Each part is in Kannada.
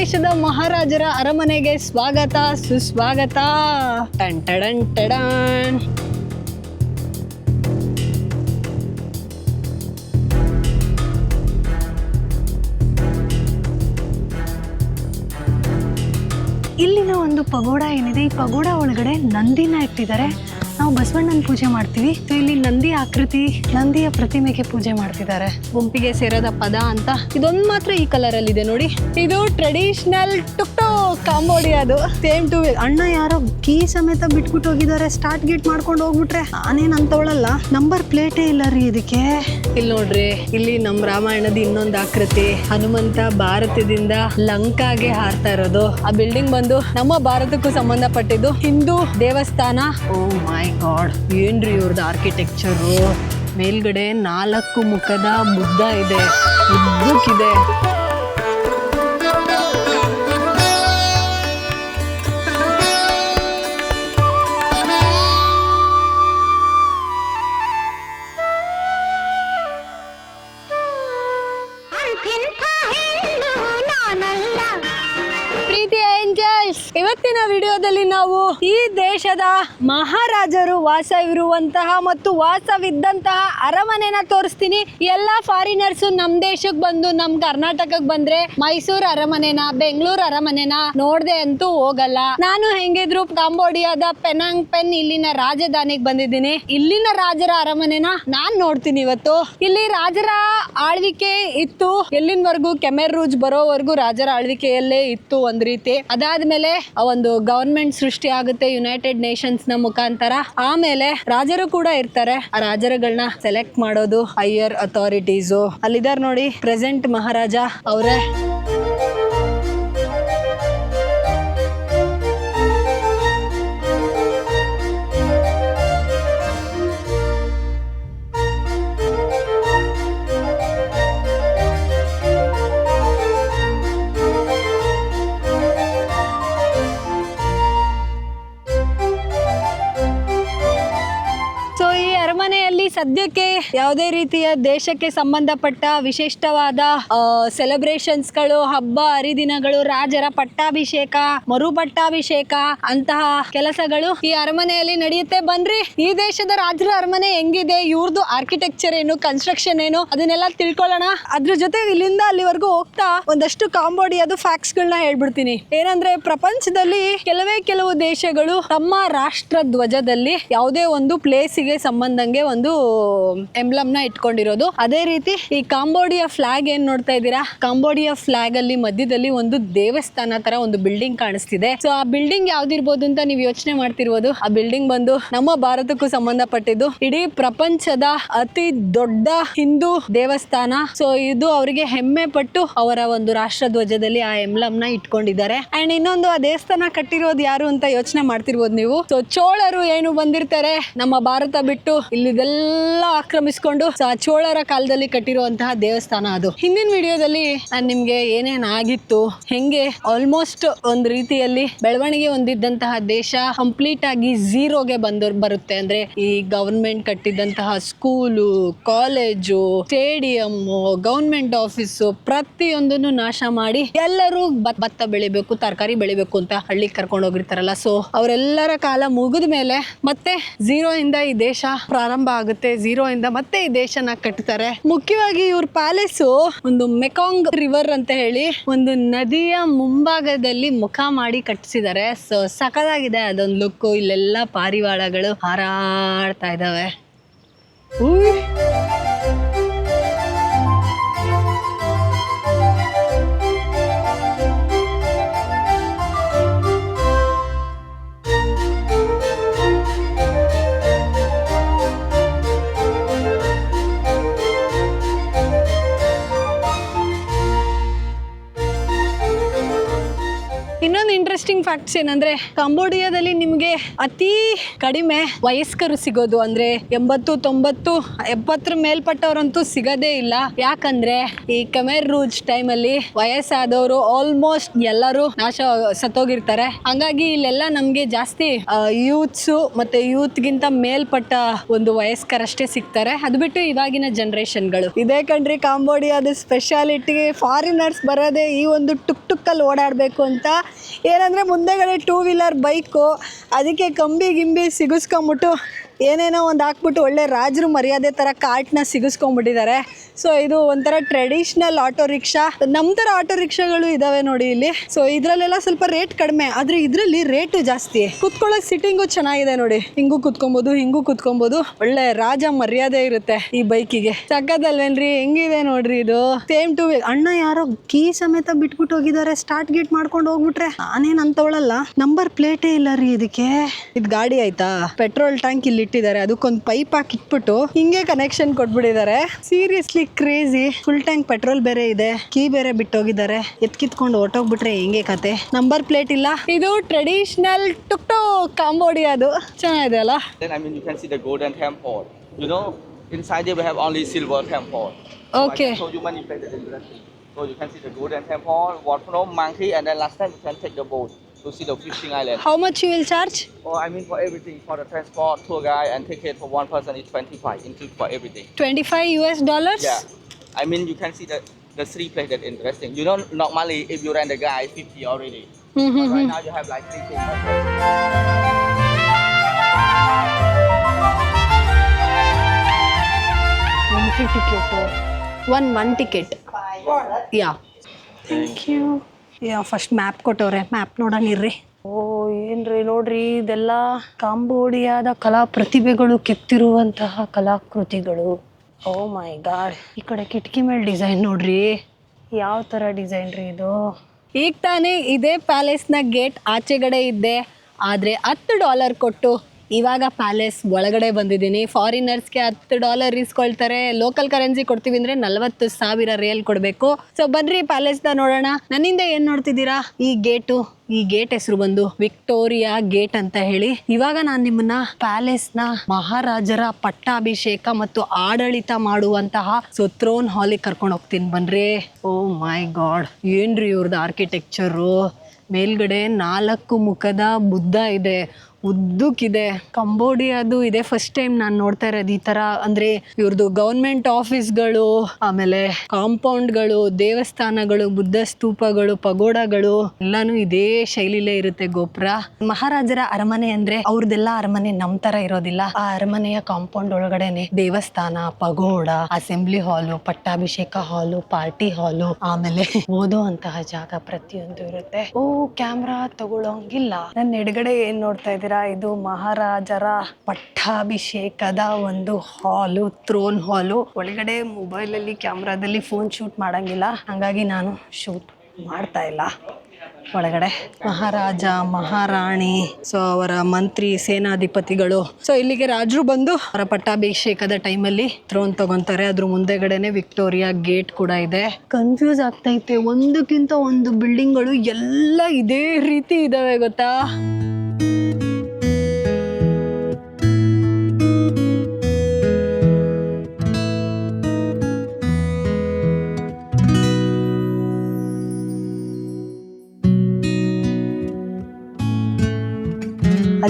ದೇಶದ ಮಹಾರಾಜರ ಅರಮನೆಗೆ ಸ್ವಾಗತ ಸುಸ್ವಾಗತ. ಇಲ್ಲಿನ ಒಂದು ಪಗೋಡ ಏನಿದೆ? ಈ ಪಗೋಡ ಒಳಗಡೆ ನಂದಿನ ಇಟ್ಟಿದ್ದಾರೆ. ನಾವು ಬಸವಣ್ಣನ ಪೂಜೆ ಮಾಡ್ತೀವಿ. ಇಲ್ಲಿ ನಂದಿ ಆಕೃತಿ ನಂದಿಯ ಪ್ರತಿಮೆಗೆ ಪೂಜೆ ಮಾಡ್ತಿದ್ದಾರೆ. ಗುಂಪಿಗೆ ಸೇರದ ಪದ ಅಂತ. ಇದೊಂದು ಮಾತ್ರ ಈ ಕಲರ್ ಅಲ್ಲಿ ಇದೆ ನೋಡಿ ಇದು ಟ್ರೆಡಿಷನಲ್ ಟುಕ್ಟೋ ಕಾಂಬೋಡಿಯಾದು ಸೇಮ್ ಟು ಅಣ್ಣ ಯಾರೋ ಕೀ ಸಮೇತ ಬಿಟ್ಬಿಟ್ಟು ಹೋಗಿದ್ದಾರೆ. ಸ್ಟಾರ್ಟ್ ಗೇಟ್ ಮಾಡ್ಕೊಂಡು ಹೋಗ್ಬಿಟ್ರೆ ನಾನೇನ್ ಅಂತವಳಲ್ಲ. ನಂಬರ್ ಪ್ಲೇಟೇ ಇಲ್ಲ ರೀ ಇದಕ್ಕೆ. ಇಲ್ಲಿ ನೋಡ್ರಿ ಇಲ್ಲಿ ನಮ್ಮ ರಾಮಾಯಣದ ಇನ್ನೊಂದು ಆಕೃತಿ. ಹನುಮಂತ ಭಾರತದಿಂದ ಲಂಕಾಗೆ ಹಾರ್ತಾ ಇರೋದು. ಆ ಬಿಲ್ಡಿಂಗ್ ಬಂದು ನಮ್ಮ ಭಾರತಕ್ಕೂ ಸಂಬಂಧಪಟ್ಟಿದ್ದು ಹಿಂದೂ ದೇವಸ್ಥಾನ. ಓ ಮೈ ಗಾಡ್ ಏನ್ರಿ ಇವ್ರದ್ದು ಆರ್ಕಿಟೆಕ್ಚರು ಮೇಲ್ಗಡೆ ನಾಲ್ಕು ಮುಖದ ಬುದ್ಧ ಇದೆ ಉದ್ದಕ್ಕಿದೆ. ದೇಶದ ಮಹಾರಾಜರು ವಾಸವಿರುವಂತಹ ಮತ್ತು ವಾಸವಿದ್ದಂತಹ ಅರಮನೆನ ತೋರಿಸ್ತೀನಿ. ಎಲ್ಲ ಫಾರಿನರ್ಸ್ ನಮ್ ದೇಶಕ್ಕೆ ಬಂದು, ನಮ್ ಕರ್ನಾಟಕಕ್ಕೆ ಬಂದ್ರೆ ಮೈಸೂರು ಅರಮನೆನ, ಬೆಂಗಳೂರು ಅರಮನೆನ ನೋಡ್ದೆ ಅಂತೂ ಹೋಗಲ್ಲ. ನಾನು ಹೆಂಗಿದ್ರು ಕಾಂಬೋಡಿಯಾದ ಪೆನಾಂಗ್ ಪೆನ್ ಇಲ್ಲಿನ ರಾಜಧಾನಿಗೆ ಬಂದಿದ್ದೀನಿ. ಇಲ್ಲಿನ ರಾಜರ ಅರಮನೆನ ನಾನ್ ನೋಡ್ತೀನಿ ಇವತ್ತು. ಇಲ್ಲಿ ರಾಜರ ಆಳ್ವಿಕೆ ಇತ್ತು. ಎಲ್ಲಿನವರೆಗೂ ಕೆಮೆರ್ ರೂಜ್ ಬರೋವರೆಗೂ ರಾಜರ ಆಳ್ವಿಕೆಯಲ್ಲೇ ಇತ್ತು ಒಂದ್ ರೀತಿ. ಅದಾದ್ಮೇಲೆ ಆ ಒಂದು ಗವರ್ಮೆಂಟ್ ಸೃಷ್ಟಿ ಆಗುತ್ತೆ ಯುನೈಟೆಡ್ ನೇಷನ್ಸ್ನ ಮುಖಾಂತರ. ಆಮೇಲೆ ರಾಜರು ಕೂಡ ಇರ್ತಾರೆ. ಆ ರಾಜರುಗಳನ್ನ ಸೆಲೆಕ್ಟ್ ಮಾಡೋದು ಹೈಯರ್ ಅಥಾರಿಟೀಸು ಅಲ್ಲಿದ್ದಾರೆ ನೋಡಿ ಪ್ರೆಸೆಂಟ್ ಮಹಾರಾಜ ಅವರೇ. ಸದ್ಯಕ್ಕೆ ಯಾವುದೇ ರೀತಿಯ ದೇಶಕ್ಕೆ ಸಂಬಂಧಪಟ್ಟ ವಿಶಿಷ್ಟವಾದ ಸೆಲೆಬ್ರೇಷನ್ಸ್ಗಳು ಹಬ್ಬ, ಹರಿದಿನಗಳು, ರಾಜರ ಪಟ್ಟಾಭಿಷೇಕ, ಮರು ಪಟ್ಟಾಭಿಷೇಕ ಅಂತಹ ಕೆಲಸಗಳು ಈ ಅರಮನೆಯಲ್ಲಿ ನಡೆಯುತ್ತೆ. ಬನ್ರಿ, ಈ ದೇಶದ ರಾಜರ ಅರಮನೆ ಹೆಂಗಿದೆ ಇವ್ರದ್ದು ಆರ್ಕಿಟೆಕ್ಚರ್ ಏನು ಕನ್ಸ್ಟ್ರಕ್ಷನ್ ಏನು, ಅದನ್ನೆಲ್ಲ ತಿಳ್ಕೊಳ್ಳೋಣ. ಅದ್ರ ಜೊತೆ ಇಲ್ಲಿಂದ ಅಲ್ಲಿವರೆಗೂ ಹೋಗ್ತಾ ಒಂದಷ್ಟು ಕಾಂಬೋಡಿಯಾದ ಫ್ಯಾಕ್ಟ್ಸ್ ಗಳನ್ನ ಹೇಳ್ಬಿಡ್ತೀನಿ. ಏನಂದ್ರೆ, ಪ್ರಪಂಚದಲ್ಲಿ ಕೆಲವೇ ಕೆಲವು ದೇಶಗಳು ತಮ್ಮ ರಾಷ್ಟ್ರ ಧ್ವಜದಲ್ಲಿ ಯಾವುದೇ ಒಂದು ಪ್ಲೇಸಿಗೆ ಸಂಬಂಧಂಗೆ ಒಂದು ಎಂಬ್ಲಮ್ನ ಇಟ್ಕೊಂಡಿರೋದು. ಅದೇ ರೀತಿ ಈ ಕಾಂಬೋಡಿಯಾ ಫ್ಲಾಗ್ ಏನ್ ನೋಡ್ತಾ ಇದ್ದೀರಾ? ಕಾಂಬೋಡಿಯಾ ಫ್ಲಾಗ್ ಅಲ್ಲಿ ಮಧ್ಯದಲ್ಲಿ ಒಂದು ದೇವಸ್ಥಾನ ತರ ಒಂದು ಬಿಲ್ಡಿಂಗ್ ಕಾಣಿಸ್ತಿದೆ. ಸೊ ಆ ಬಿಲ್ಡಿಂಗ್ ಯಾವ್ದಿರ್ಬೋದು ಅಂತ ನೀವು ಯೋಚನೆ ಮಾಡ್ತಿರ್ಬೋದು. ಆ ಬಿಲ್ಡಿಂಗ್ ಬಂದು ನಮ್ಮ ಭಾರತಕ್ಕೂ ಸಂಬಂಧಪಟ್ಟಿದ್ದು. ಇಡೀ ಪ್ರಪಂಚದ ಅತಿ ದೊಡ್ಡ ಹಿಂದೂ ದೇವಸ್ಥಾನ. ಸೊ ಇದು ಅವರಿಗೆ ಹೆಮ್ಮೆ ಪಟ್ಟು ಅವರ ಒಂದು ರಾಷ್ಟ್ರ ಧ್ವಜದಲ್ಲಿ ಆ ಎಂಬ್ಲಮ್ನ ಇಟ್ಕೊಂಡಿದ್ದಾರೆ. ಅಂಡ್ ಇನ್ನೊಂದು, ಆ ದೇವಸ್ಥಾನ ಕಟ್ಟಿರೋದು ಯಾರು ಅಂತ ಯೋಚನೆ ಮಾಡ್ತಿರ್ಬೋದು ನೀವು. ಸೊ ಚೋಳರು ಏನು ಬಂದಿರ್ತಾರೆ? ನಮ್ಮ ಭಾರತ ಬಿಟ್ಟು ಇಲ್ಲಿದೆಲ್ಲ ಆಕ್ರಮಿಸ್ಕೊಂಡು ಸೊ ಚೋಳರ ಕಾಲದಲ್ಲಿ ಕಟ್ಟಿರುವಂತಹ ದೇವಸ್ಥಾನ ಅದು. ಹಿಂದಿನ ವಿಡಿಯೋದಲ್ಲಿ ನಾನು ನಿಮ್ಗೆ ಏನೇನ್ ಆಗಿತ್ತು, ಹೆಂಗೆ ಆಲ್ಮೋಸ್ಟ್ ಒಂದು ರೀತಿಯಲ್ಲಿ ಬೆಳವಣಿಗೆ ಹೊಂದಿದ್ದಂತಹ ದೇಶ ಕಂಪ್ಲೀಟ್ ಆಗಿ ಝೀರೋಗೆ ಬಂದ ಬರುತ್ತೆ. ಅಂದ್ರೆ ಈ government ಕಟ್ಟಿದಂತಹ school college stadium government office ಪ್ರತಿಯೊಂದನ್ನು ನಾಶ ಮಾಡಿ ಎಲ್ಲರೂ ಭತ್- ಭತ್ತ ಬೆಳಿಬೇಕು, ತರಕಾರಿ ಬೆಳಿಬೇಕು ಅಂತ ಹಳ್ಳಿ ಕರ್ಕೊಂಡು ಹೋಗಿರ್ತಾರಲ್ಲ. ಸೊ ಅವರೆಲ್ಲರ ಕಾಲ ಮುಗಿದ ಮೇಲೆ ಮತ್ತೆ ಝೀರೋ ಇಂದ ಈ ದೇಶ ಪ್ರಾರಂಭ ಆಗುತ್ತೆ. ಝೀರೋ ಇಂದ ಮತ್ತೆ ಈ ದೇಶನ ಕಟ್ತಾರೆ. ಮುಖ್ಯವಾಗಿ ಇವ್ರ ಪ್ಯಾಲೇಸು ಒಂದು ಮೆಕಾಂಗ್ ರಿವರ್ ಅಂತ ಹೇಳಿ ಒಂದು ನದಿಯ ಮುಂಭಾಗದಲ್ಲಿ ಮುಖ ಮಾಡಿ ಕಟ್ಟಿಸಿದ್ದಾರೆ ಸೊ ಸಖದಾಗಿದೆ ಅದೊಂದು ಲುಕ್ ಇಲ್ಲೆಲ್ಲ ಪಾರಿವಾಳಗಳು ಹಾರಾಡ್ತಾ ಇದಾವೆ. ಫ್ಯಾಕ್ಟ್ಸ್ ಏನಂದ್ರೆ ಕಂಬೋಡಿಯಾದಲ್ಲಿ ನಿಮಗೆ ಅತಿ ಕಡಿಮೆ ವಯಸ್ಕರು ಸಿಗೋದು ಅಂದ್ರೆ ಎಂಬತ್ತು, ತೊಂಬತ್ತು, ಎಪ್ಪತ್ತರ ಮೇಲ್ಪಟ್ಟವರಂತೂ ಸಿಗದೇ ಇಲ್ಲ. ಯಾಕಂದ್ರೆ ಈ ಕಮೇರ್ ರೂಜ್ ಟೈಮಲ್ಲಿ ವಯಸ್ಸಾದವರು ಆಲ್ಮೋಸ್ಟ್ ಎಲ್ಲರೂ ನಾಶ ಸತ್ತೋಗಿರ್ತಾರೆ. ಹಂಗಾಗಿ ಇಲ್ಲೆಲ್ಲ ನಮಗೆ ಜಾಸ್ತಿ ಯೂತ್ಸು ಮತ್ತೆ ಯೂತ್ಗಿಂತ ಮೇಲ್ಪಟ್ಟ ಒಂದು ವಯಸ್ಕರಷ್ಟೇ ಸಿಗ್ತಾರೆ. ಅದು ಬಿಟ್ಟು ಇವಾಗಿನ ಜನರೇಷನ್ಗಳು ಇದೇ ಕಣ್ರಿ ಕಾಂಬೋಡಿಯಾದ ಸ್ಪೆಷಾಲಿಟಿ ಫಾರಿನರ್ಸ್ ಬರೋದೇ ಈ ಒಂದು ಟುಕ್ ಟುಕ್ಕಲ್ಲಿ ಓಡಾಡಬೇಕು ಅಂತ ಏನಂದರೆ ಮುಂದೆಗಡೆ ಟೂ ವೀಲರ್ ಬೈಕು ಅದಕ್ಕೆ ಕಂಬಿ ಗಿಂಬಿ ಸಿಗಿಸ್ಕೊಂಬಿಟ್ಟು ಏನೇನೋ ಒಂದು ಹಾಕ್ಬಿಟ್ಟು ಒಳ್ಳೆ ರಾಜರು ಮರ್ಯಾದೆ ಥರ ಕಾರ್ಟ್ನ ಸಿಗಿಸ್ಕೊಂಡ್ಬಿಟ್ಟಿದ್ದಾರೆ ಸೊ ಇದು ಒಂಥರ ಟ್ರೆಡಿಷನಲ್ ಆಟೋ ರಿಕ್ಷಾ ನಮ್ ತರ ಆಟೋ ರಿಕ್ಷಾಗಳು ಇದಾವೆ ನೋಡಿ ಇಲ್ಲಿ. ಸೊ ಇದ್ರಲ್ಲೆಲ್ಲ ಸ್ವಲ್ಪ ರೇಟ್ ಕಡಿಮೆ, ಆದ್ರೆ ಇದರಲ್ಲಿ ರೇಟು ಜಾಸ್ತಿ. ಕುತ್ಕೊಳ್ಳೋಕೆ ಸಿಟ್ಟಿಂಗು ಚೆನ್ನಾಗಿದೆ ನೋಡಿ. ಹಿಂಗೂ ಕುತ್ಕೊಬೋದು ಹಿಂಗೂ ಕುತ್ಕೊಬೋದು. ಒಳ್ಳೆ ರಾಜ ಮರ್ಯಾದೆ ಇರುತ್ತೆ ಈ ಬೈಕಿಗೆ. ಸಕ್ಕದಲ್ವೇನ್ರಿ ಹೆಂಗಿದೆ ನೋಡ್ರಿ ಇದು? ಸೇಮ್ ಟು ಅಣ್ಣ ಯಾರೋ ಕೀ ಸಮೇತ ಬಿಟ್ಬಿಟ್ಟು ಹೋಗಿದ್ದಾರೆ ಸ್ಟಾರ್ಟ್ ಗೇಟ್ ಮಾಡ್ಕೊಂಡು ಹೋಗ್ಬಿಟ್ರೆ. ನಾನೇನ್ ಅಂತವಳಲ್ಲ. ನಂಬರ್ ಪ್ಲೇಟೇ ಇಲ್ಲ ರೀ ಇದಕ್ಕೆ. ಇದು ಗಾಡಿ ಆಯ್ತಾ? ಪೆಟ್ರೋಲ್ ಟ್ಯಾಂಕ್ ಇಲ್ಲಿ ಇಟ್ಟಿದ್ದಾರೆ. ಅದಕ್ಕೊಂದು ಪೈಪ್ ಹಾಕಿ ಇಟ್ಬಿಟ್ಟು ಹಿಂಗೆ connection ಕೊಟ್ಬಿಟ್ಟಿದ್ದಾರೆ. Seriously crazy full tank petrol ಬೇರೆ ಇದೆ ಕೀ ಬೇರೆ ಬಿಟ್ಟೋಗಿದ್ದಾರೆ ಎತ್ಕಿತ್ಕೊಂಡು ಹೊಟ್ಟೋಗ್ಬಿಟ್ರೆ ಹೆಂಗೆ ಕತೆ ನಂಬರ್ ಪ್ಲೇಟ್ ಇಲ್ಲ ಇದು ಟ್ರೆಡಿಷನಲ್ ಟುಕ್ ಟುಕ್ಟು ಕಾಂಬೋಡಿಯಾದು ಚೆನ್ನಾಗಿದೆ ಅಲ್ಲ Then I mean you can see the golden temple. You know, inside there we have only silver temple. So Okay. I can show you many places interesting. So you can see the golden temple, water monkey, and then last time you can take the boat to see the fishing island. How much you will charge? Oh, I mean for everything, for the transport, tour guide, and ticket for one person is 25, include for everything. 25 US dollars? Yeah. I mean, you can see the, the three places that interesting. You know, normally if you rent a guy, 50 already. Mm -hmm. But mm-hmm, right mm-hmm. now you have like three things. One ticket. One one ticket. Yeah. Thank you. First map ಕೊಟ್ಟವ್ರೆ. ಮ್ಯಾಪ್ ನೋಡೋಣ ಇರ್ರಿ. ಓ ಏನ್ರಿ ನೋಡ್ರಿ ಇದೆಲ್ಲ? ಕಾಂಬೋಡಿಯಾದ ಕಲಾ ಪ್ರತಿಭೆಗಳು ಕೆತ್ತಿರುವಂತಹ ಕಲಾಕೃತಿಗಳು. Oh my god. ಈ ಕಡೆ ಕಿಟಕಿ ಮೇಲೆ ಡಿಸೈನ್ ನೋಡ್ರಿ. ಯಾವ ಥರ ಡಿಸೈನ್ ರೀ ಇದು? ಈಗ ತಾನೇ ಇದೇ ಪ್ಯಾಲೇಸ್ನ ಗೇಟ್ ಆಚೆಗಡೆ ಇದ್ದೆ. ಆದರೆ ಹತ್ತು ಡಾಲರ್ ಕೊಟ್ಟು ಇವಾಗ ಪ್ಯಾಲೇಸ್ ಒಳಗಡೆ ಬಂದಿದ್ದೀನಿ. ಫಾರಿನರ್ಸ್ಗೆ ಹತ್ತು ಡಾಲರ್ ಇಸ್ಕೊಳ್ತಾರೆ. ಲೋಕಲ್ ಕರೆನ್ಸಿ ಕೊಡ್ತೀವಿ ಅಂದರೆ ನಲವತ್ತು ಸಾವಿರ ರಿಯಲ್ ಕೊಡಬೇಕು. ಸೊ ಬನ್ರಿ ಪ್ಯಾಲೇಸ್ನ ನೋಡೋಣ. ನನ್ನಿಂದ ಏನು ನೋಡ್ತಿದ್ದೀರಾ? ಈ ಗೇಟು ಈ ಗೇಟ್ ಹೆಸರು ಬಂದು ವಿಕ್ಟೋರಿಯಾ ಗೇಟ್ ಅಂತ ಹೇಳಿ. ಇವಾಗ ನಾನು ನಿಮ್ಮನ್ನ ಪ್ಯಾಲೇಸ್ನ ಮಹಾರಾಜರ ಪಟ್ಟಾಭಿಷೇಕ ಮತ್ತು ಆಡಳಿತ ಮಾಡುವಂತಹ ಸೊ ಥ್ರೋನ್ ಹಾಲಿಗೆ ಕರ್ಕೊಂಡು ಹೋಗ್ತೀನಿ. ಬನ್ರಿ. ಓ ಮೈ ಗಾಡ್ ಏನ್ರಿ ಇವ್ರದ್ದು ಆರ್ಕಿಟೆಕ್ಚರು ಮೇಲ್ಗಡೆ ನಾಲ್ಕು ಮುಖದ ಬುದ್ಧ ಇದೆ. ಉದ್ದಕ್ಕಿದೆ. ಕಂಬೋಡಿಯಾದು ಇದೆ. ಫಸ್ಟ್ ಟೈಮ್ ನಾನು ನೋಡ್ತಾ ಇರೋದು ಈ ತರ. ಅಂದ್ರೆ ಇವ್ರದ್ದು ಗೌರ್ಮೆಂಟ್ ಆಫೀಸ್ಗಳು ಆಮೇಲೆ ಕಾಂಪೌಂಡ್ಗಳು ದೇವಸ್ಥಾನಗಳು, ಬುದ್ಧ ಸ್ತೂಪಗಳು, ಪಗೋಡಗಳು, ಎಲ್ಲಾನು ಇದೇ ಶೈಲಿಲೇ ಇರುತ್ತೆ ಗೋಪುರ. ಮಹಾರಾಜರ ಅರಮನೆ ಅಂದ್ರೆ ಅವ್ರದ್ದೆಲ್ಲ ಅರಮನೆ ನಮ್ ತರ ಇರೋದಿಲ್ಲ. ಆ ಅರಮನೆಯ ಕಾಂಪೌಂಡ್ ಒಳಗಡೆನೆ ದೇವಸ್ಥಾನ, ಪಗೋಡ ಅಸೆಂಬ್ಲಿ ಹಾಲು ಪಟ್ಟಾಭಿಷೇಕ ಹಾಲು ಪಾರ್ಟಿ ಹಾಲು ಆಮೇಲೆ ಓದೋ ಅಂತಹ ಜಾಗ ಪ್ರತಿಯೊಂದು ಇರುತ್ತೆ. ಓ ಕ್ಯಾಮ್ರಾ ತಗೊಳ್ಳೋಂಗಿಲ್ಲ ನನ್ನ ಎಡಗಡೆ ಏನ್ ನೋಡ್ತಾ ಇದ್ದೀರಾ ಇದು ಮಹಾರಾಜರ ಪಟ್ಟಾಭಿಷೇಕದ ಒಂದು ಹಾಲು, ಥ್ರೋನ್ ಹಾಲು. ಒಳಗಡೆ ಮೊಬೈಲ್ ಅಲ್ಲಿ ಕ್ಯಾಮ್ರಾದಲ್ಲಿ ಫೋನ್ ಶೂಟ್ ಮಾಡಂಗಿಲ್ಲ. ಹಂಗಾಗಿ ನಾನು ಶೂಟ್ ಮಾಡ್ತಾ ಇಲ್ಲ. ಒಳಗಡೆ. ಮಹಾರಾಜ, ಮಹಾರಾಣಿ, ಸೊ ಅವರ ಮಂತ್ರಿ, ಸೇನಾಧಿಪತಿಗಳು. ಸೊ ಇಲ್ಲಿಗೆ ರಾಜರು ಬಂದು ಅವರ ಪಟ್ಟಾಭಿಷೇಕದ ಟೈಮಲ್ಲಿ ಥ್ರೋನ್ ತಗೊಂತಾರೆ. ಅದ್ರ ಮುಂದೆಗಡೆನೆ ವಿಕ್ಟೋರಿಯಾ ಗೇಟ್ ಕೂಡ ಇದೆ. ಕನ್ಫ್ಯೂಸ್ ಆಗ್ತೈತೆ ಒಂದಕ್ಕಿಂತ ಒಂದು ಬಿಲ್ಡಿಂಗ್ಗಳು ಎಲ್ಲ ಇದೇ ರೀತಿ ಇದಾವೆ, ಗೊತ್ತಾ?